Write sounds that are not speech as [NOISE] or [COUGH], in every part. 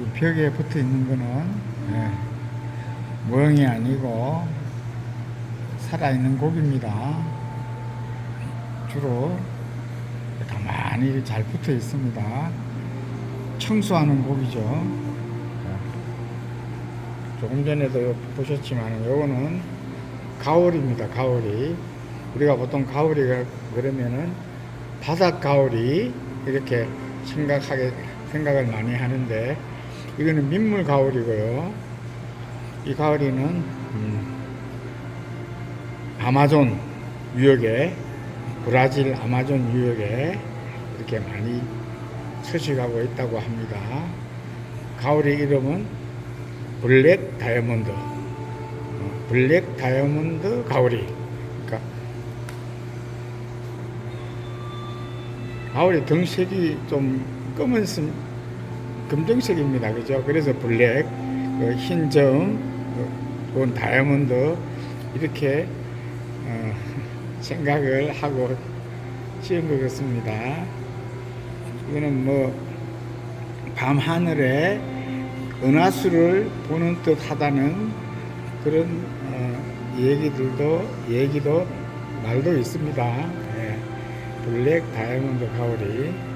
지금 벽에 붙어 있는 거는 예, 모형이 아니고 살아있는 고기입니다. 주로 가만히 잘 붙어 있습니다. 청소하는 고기죠. 예. 조금 전에도 보셨지만 요거는 가오리입니다. 가오리. 우리가 보통 가오리가 그러면은 바닥 가오리 이렇게 생각하게 생각을 많이 하는데 이거는 민물 가오리고요. 이 가오리는 음, 아마존 유역에 브라질 아마존 유역에 이렇게 많이 서식하고 있다고 합니다. 가오리 이름은 블랙 다이아몬드. 어, 블랙 다이아몬드 가오리. 그러니까 가오리 등색이 좀 검은 색, 금정색입니다. 그죠? 그래서 블랙, 그 흰점, 그 다이아몬드 이렇게 어, [LAUGHS] 생각을 하고 지은 것 같습니다. 이거는 뭐 밤 하늘에 은하수를 보는 듯 하다는 그런 어, 얘기들도 얘기도 말도 있습니다. 예. 블랙 다이아몬드 가오리.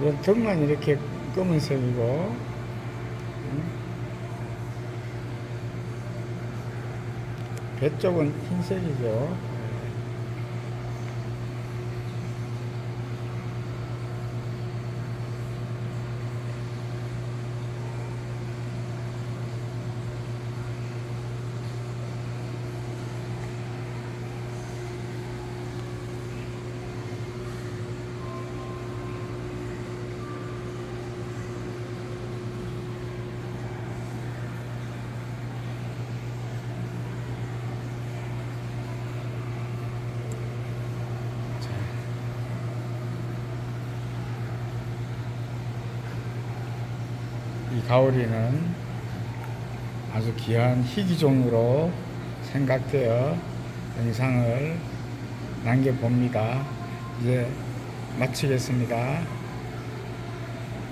이건 등만 이렇게 검은색이고 음. 배 쪽은 흰색이죠. 이 가오리는 아주 귀한 희귀종으로 생각되어 영상을 남겨봅니다. 이제 마치겠습니다.